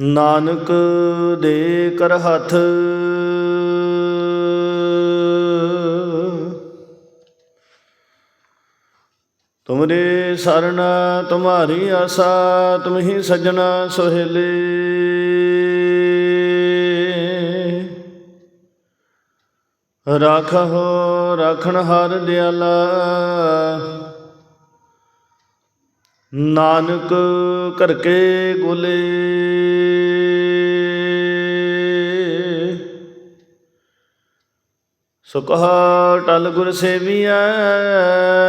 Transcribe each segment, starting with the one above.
ਨਾਨਕ ਦੇ ਕਰ ਹੱਥ। ਤੁਮਰੇ ਸਰਣ ਤੁਮਾਰੀ ਆਸਾ, ਤੁਮ ਹੀ ਸਜਣਾ ਸੁਹੇਲੇ। ਰਾਖੋ ਰਾਖਣ ਹਰ ਦਿਆਲਾ। ਨਾਨਕ ਕਰਕੇ ਕੇ ਗੁਲੇ ਸੁਕਹਾ ਟਲ ਗੁਰ ਸੇਵੀਐ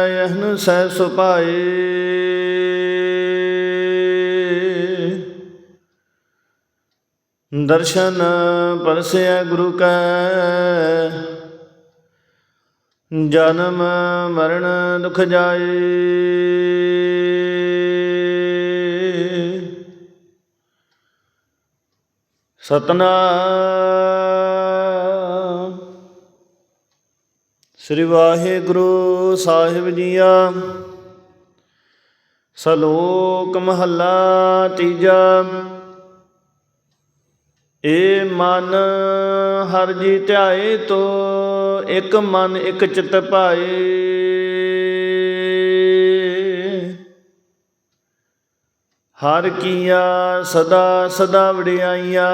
ਯਹਨ ਸਹਿ ਸੁਪਾਏ ਦਰਸ਼ਨ ਪਰਸਿਆ ਗੁਰੂ ਕੈ, ਜਨਮ ਮਰਨ ਦੁਖ ਜਾਏ। ਸਤਨਾਮ ਸ੍ਰੀ ਵਾਹਿਗੁਰੂ ਸਾਹਿਬ ਜੀਆ। ਸਲੋਕ ਮਹੱਲਾ ਤੀਜਾ। ਏ ਮਨ ਹਰ ਜੀ ਧਿਆਏ ਤੋ, ਇੱਕ ਮਨ ਇੱਕ ਚਿਤ ਭਾਏ ਹਰ ਕੀਆ ਸਦਾ ਸਦਾ ਵਡਿਆਈਆਂ,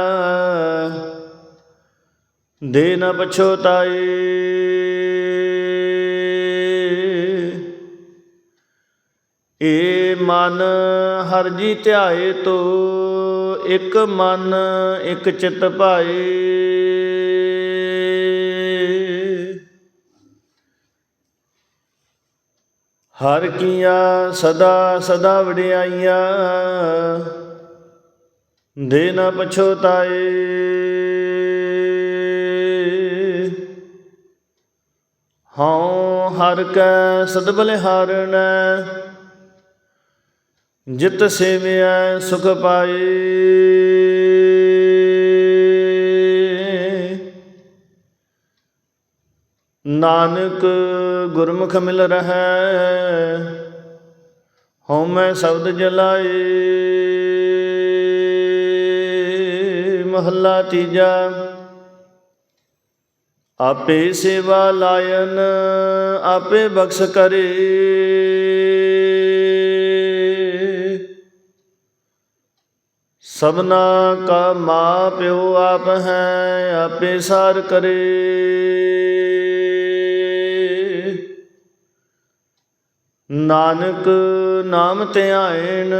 ਦੇ ਨ ਪਛੋਤਾਏ ਏ ਮਨ, ਹਰ ਜੀ ਧਿਆਏ ਤੋ, ਇੱਕ ਮਨ, ਇੱਕ ਚਿਤ ਭਾਏ। ਹਰ ਕੀਆਂ ਸਦਾ ਸਦਾ ਵਡਿਆਈਆਂ, ਦੇ ਨਾ ਪਛੋਤਾਏ ਹਉ, ਹਰ ਕੈ ਸਦ ਜਿਤ ਸੇਵਿਐ ਸੁਖ ਪਾਏ। ਨਾਨਕ ਗੁਰਮੁਖ ਮਿਲ ਰਹੈ ਹਉ ਮੈਂ ਸ਼ਬਦ ਜਲਾਏ। ਮਹੱਲਾ ਤੀਜਾ, ਆਪੇ ਸੇਵਾ ਲਾਇਨ, ਆਪੇ ਬਖਸ਼ ਕਰੇ। ਸਭਨਾ ਕਾ ਮਾ ਪਿਓ ਆਪ ਹੈ, ਆਪੇ ਸਾਰ ਕਰੇ। ਨਾਨਕ ਨਾਮ ਧਿਆਇਣ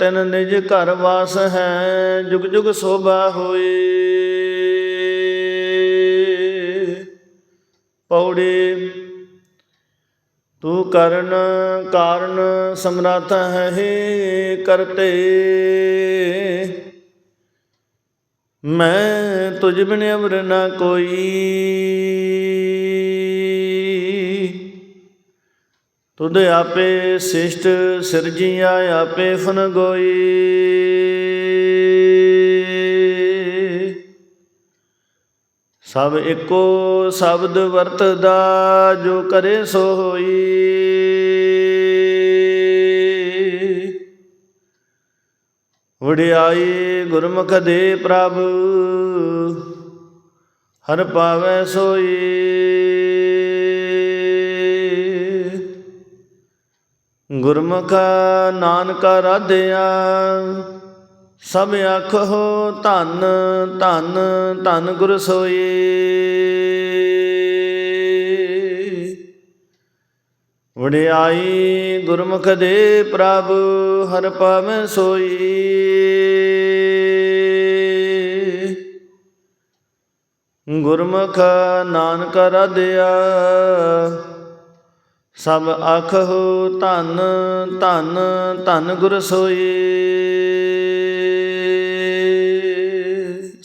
ਤਨ ਨਿਜ ਘਰ ਵਾਸ ਹੈ, ਜੁਗ ਜੁਗ ਸੋਭਾ ਹੋਏ। ਪੌੜੇ ਤੂੰ ਕਰਨ ਕਾਰਨ ਸਮਰੱਥ ਹੈ ਹੇ ਕਰਤੇ ਮੈਂ ਤੁਝ ਬਿਨ ਅਮਰ ਨਾ ਕੋਈ। ਤੁਧ ਆਪੇ ਸਿਸ਼ਟ ਸਿਰਜੀਆ ਆਪੇ ਫਨਗੋਈ ਸਭ ਇੱਕੋ ਸ਼ਬਦ ਵਰਤਦਾ, ਜੋ ਕਰੇ ਸੋ ਹੋਈ। ਵਡਿਆਈ ਗੁਰਮੁਖ ਦੇ ਪ੍ਰਭ, ਹਰ ਪਾਵੈ ਸੋਈ। ਗੁਰਮੁਖ ਨਾਨਕਾ ਰਾਧਿਆ ਸਭ ਆਖੋ ਧੰਨ ਧੰਨ ਧੰਨ ਗੁਰ ਸੋਈ ਵਡਿਆਈ ਗੁਰਮੁਖ ਦੇ ਪ੍ਰਭ, ਹਰ ਪਾਵੈ ਸੋਈ। ਗੁਰਮੁਖ ਨਾਨਕ ਰਾਧਿਆ, ਸਭ ਆਖੋ ਧੰਨ ਧੰਨ ਧੰਨ ਗੁਰ ਸੋਈ।